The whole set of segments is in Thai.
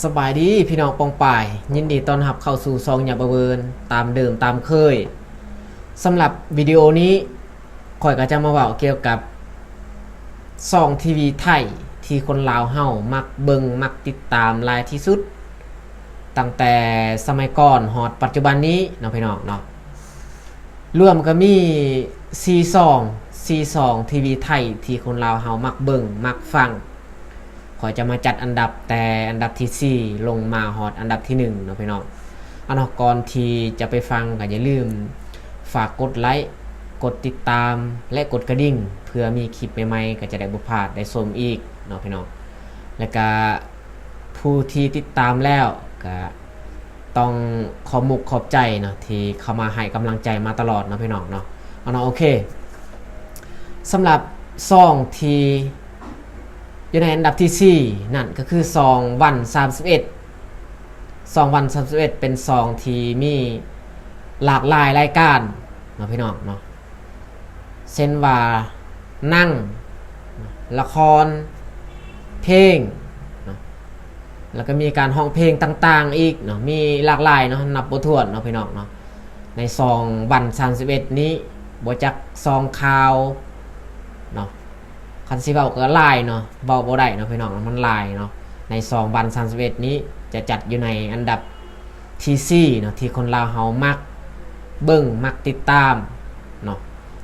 สบายดีพี่น้องปองป่าย ยินดีต้อนรับเข้าสู่ซองหยาบะเวินตามเดิมตามเคยสำหรับวิดีโอนี้ข่อยก็จะมาเว่าเกี่ยวกับซองทีวีไทย ที่คนลาวเฮามักเบิงมักติดตามลายที่สุด ตั้งแต่สมัยก่อนฮอดปัจจุบันนี้เนาะพี่น้องเนาะรวมก็มีซีซองซีซองทีวีไทย ที่คนลาวเฮามักเบิงมักฟัง ขอจะมาจัดอันดับแต่อันดับที่4ลงมาฮอตอันดับที่1เนาะพี่น้องอันนอกก่อนที่จะไปฟังก็อย่าลืม ฝากกดไลค์กดติดตามและกดกระดิ่ง เพื่อมีคลิปใหม่ๆก็จะได้บุพาดได้ชมอีกเนาะพี่น้องแล้วก็ผู้ที่ติดตามแล้วก็ต้องขอมุกขอบใจเนาะที่เข้ามาให้กำลังใจมาตลอดเนาะพี่น้องเนาะเอาเนาะโอเคสำหรับซองที่ อยู่ในอันดับที่ 4 นั่นก็คือซองวัน31ซองวัน31 เป็นซองที่มีหลากหลายรายการเนาะพี่น้องเนาะเช่นว่านั่ง ละคร เพลงแล้วก็มีการห้องเพลงต่างๆ อีกเนาะ มีหลากหลายเนาะ นับบ่ถ้วนเนาะพี่น้องเนาะ ในซองวัน31 นี้บจักซองข่าว คันสิเบาก็ลายเนาะเบาบ่ได้เนาะพี่น้องมันลายเนาะในซองบัน31นี้จะจัดอยู่ในอันดับที่4เนาะที่คนลาวเฮามักเบิ่งมักติดตามเนาะ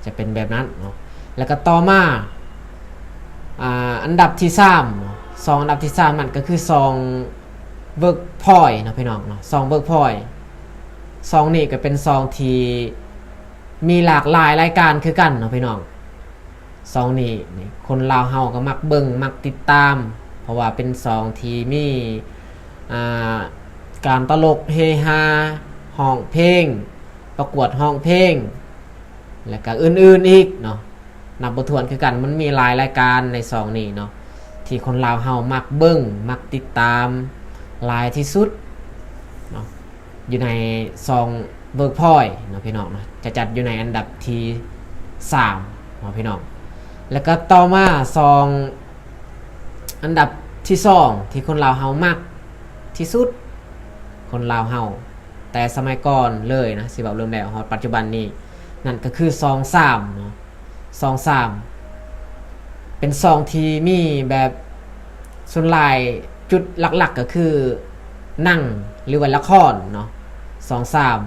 จะเป็นแบบนั้นเนาะแล้วก็ต่อมาอ่าอันดับที่3เนาะซองอันดับที่3นั่นก็คือซองเบิร์กพอยเนาะพี่น้องเนาะซองเบิร์กพอยซองนี้ก็เป็นซองที่มีหลากหลายรายการคือกันเนาะพี่น้อง ซองนี้นี่คนลาวเฮาก็มักเบิ่งมักติดตาม เพราะว่าเป็นซองที่มีอ่าการตลกเฮฮาห้องเพลง ประกวดห้องเพลง และก็อื่นๆอีกเนาะนับบทวนคือกันมันมีหลายรายการในซองนี้เนาะที่คนลาวเฮามักเบิ่งมักติดตามหลายที่สุดเนาะอยู่ในซองเบิร์กพอยเนาะพี่น้องเนาะจะจัดอยู่ในอันดับที่สามเนาะพี่น้อง แล้วก็ต่อมาซอง อันดับที่สองที่คนลาวเฮามากที่สุด คนลาวเฮาแต่สมัยก่อนเลยนะสิแบบเริ่มแล้วฮอดปัจจุบันนี้ นั่นก็คือซองสามเนาะซองสามเป็นซองที่มีแบบส่วนลายจุดหลักๆก็คือนั่งหรือว่าละครเนาะซองสาม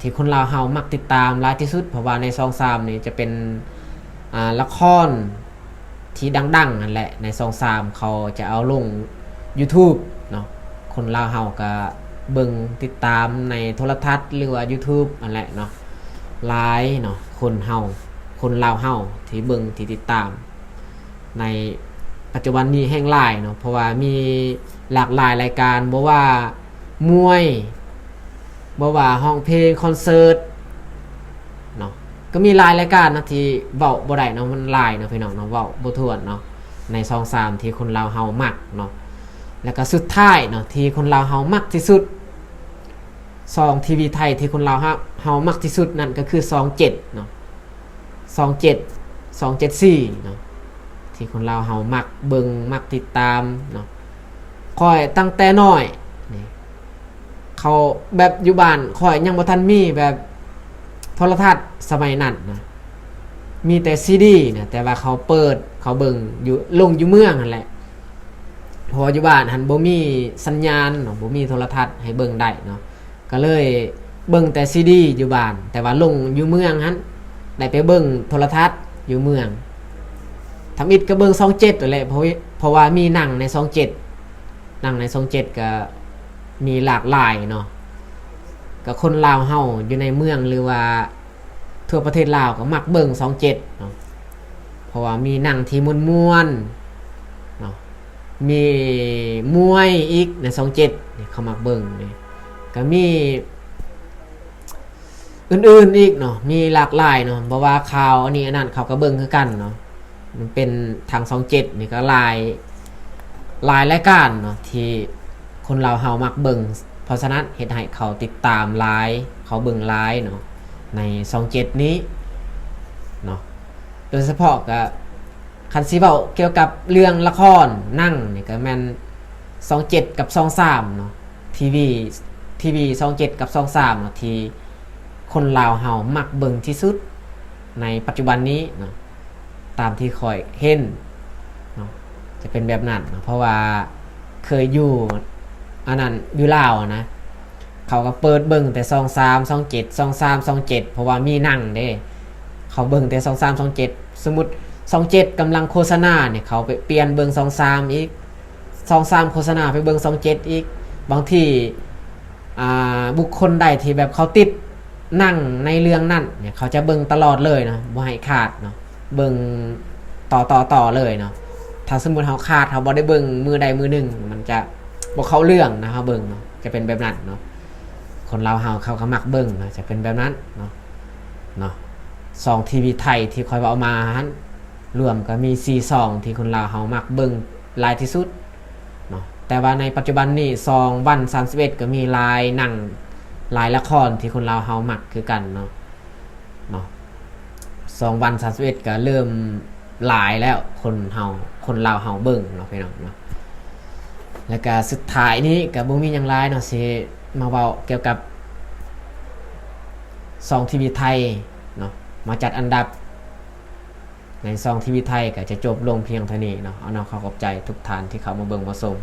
ที่คนลาวเฮามักติดตามหลายที่สุด เพราะว่าในซองสามนี่จะเป็น อ่าละครที่ดังๆนั่นแหละในซองซามเขาจะเอาลง YouTube เนาะคนลาวเฮาก็เบิ่งติดตามในโทรทัศน์หรือว่า YouTube นั่นแหละเนาะหลายเนาะคนเฮาคนลาวเฮาที่เบิ่งที่ติดตาม ในปัจจุบันนี้แห้งหลายเนาะเพราะว่ามีหลากหลายรายการบ่ว่ามวยบ่ว่าห้องเพลงคอนเสิร์ต ก็มีหลายรายการนะที่เว้าบ่ได้เนาะมันหลายเนาะพี่น้องเนาะเว้าบ่ทั่วนเนาะในซองสามที่คนลาวเฮามักเนาะแล้วก็สุดท้ายเนาะที่คนลาวเฮามักที่สุดซองทีวีไทยที่คนลาวเฮาเฮามักที่สุดนั่นก็คือซองเจ็ดเนาะซองเจ็ดซองเจ็ดสี่เนาะที่คนลาวเฮามักเบิงมักติดตามเนาะคอยตั้งแต่น้อยนี่เขาแบบอยู่บ้านคอยยังบ่ทันมีแบบ รทัศน์สมัยนั้นนะมีแต่ซีดีนะแต่ว่าเขาเปิดเขาเบิ่งอยู่ลงอยู่เมืองนั่นแหละพออยู่บ้านหันบ่มีสัญญาณเนาะบ่มีโทรทัศน์ให้เบิ่งได้เนาะก็เลยเบิ่งแต่ซีดีอยู่บ้าน แต่ว่าลงอยู่เมืองหันได้ไปเบิ่งโทรทัศน์อยู่เมืองทำอิดก็เบิ่ง27นั่นแหละเพราะว่าเพราะว่ามีหนังใน27หนังใน27ก็มีหลากหลายเนาะกับคนลาวเฮาอยู่ในเมืองหรือว่า ทั่วประเทศลาวก็มักเบิ่งสองเจ็ดเนาะเพราะว่ามีหนังที่มวนมวนเนาะมีมวยอีกในสองเจ็ดเขามักเบิ่งนี่ก็มีอื่นๆอีกเนาะมีหลากหลายเนาะเพราะว่าข่าวอันนี้อันนั้นเขาก็เบิ่งคือกันเนาะมันเป็นทางสองเจ็ดนี่ก็ลายลายรายการเนาะที่คนลาวเฮามักเบิ่งเพราะฉะนั้นเหตุให้เขาติดตามไลน์เขาเบิ่งไลน์เนาะ ในซองเจ็ดนี้เนาะโดยเฉพาะกับคันซีเบาเกี่ยวกับเรื่องละครนั่งนี่ก็แมนสองเจ็ดกับสองสามเนาะทีวีทีวีสองเจ็ดกับสองสามเนาะที่คนลาวเฮามักเบิ่งที่สุดในปัจจุบันนี้เนาะตามที่คอยเห็นเนาะจะเป็นแบบนั้นเนาะเพราะว่าเคยอยู่อันนั้นอยู่ลาวนะ เขาก็เปิดเบิ่งแต่ซองสามซองเจ็ดซองสามซองเจ็ดเพราะว่ามีนั่งเด้เขาเบิ่งแต่ซองสามซองเจ็ดสมมติซองเจ็ดกำลังโฆษณาเนี่ยเขาไปเปลี่ยนเบิ่งซองสามอีกซองสามโฆษณาไปเบิ่งซองเจ็ดอีก บางทีอ่าบุคคลใดที่แบบเขาติดนั่งในเรื่องนั่นเนี่ยเขาจะเบิ่งตลอดเลยนะบ่ให้ขาดเนาะเบิ่งต่อต่อต่อเลยเนาะถ้าสมมติเขาขาดเขาบ่ได้เบิ่งมือใดมือหนึ่งมันจะบ่เขาเรื่องนะครับเบิ่งเนาะจะเป็นแบบนั้นเนาะ คนเราวเฮาเขาก็มักเบิ่งนะจะเป็นแบบนั้นเนาะเนาะซองทีวีไทยที่คอยเอามาหันรวมก็มี4ซองที่คนเราวเฮามักเบิ่งหลายที่สุดเนาะแต่ว่าในปัจจุบันนี้ซองวัน31ก็มีลายหนังลายละครที่คนเราวเฮามักคือกันเนาะเนาะซองวัน31ก็เริ่มหลายแล้วคนเฮาคนเราวเฮาเบิ่งเนาะพี่น้องเนาะแล้วก็สุดท้ายนี้กับบุมีหยังไรเนาะสิ มาเว้าเกี่ยวกับซองทีวีไทยเนาะมาจัดอันดับ ในซองทีวีไทยก็จะจบลงเพียงเท่านี้เนาะเอาเนาะขอขอบใจทุกท่านที่เข้ามาเบิ่งมาชม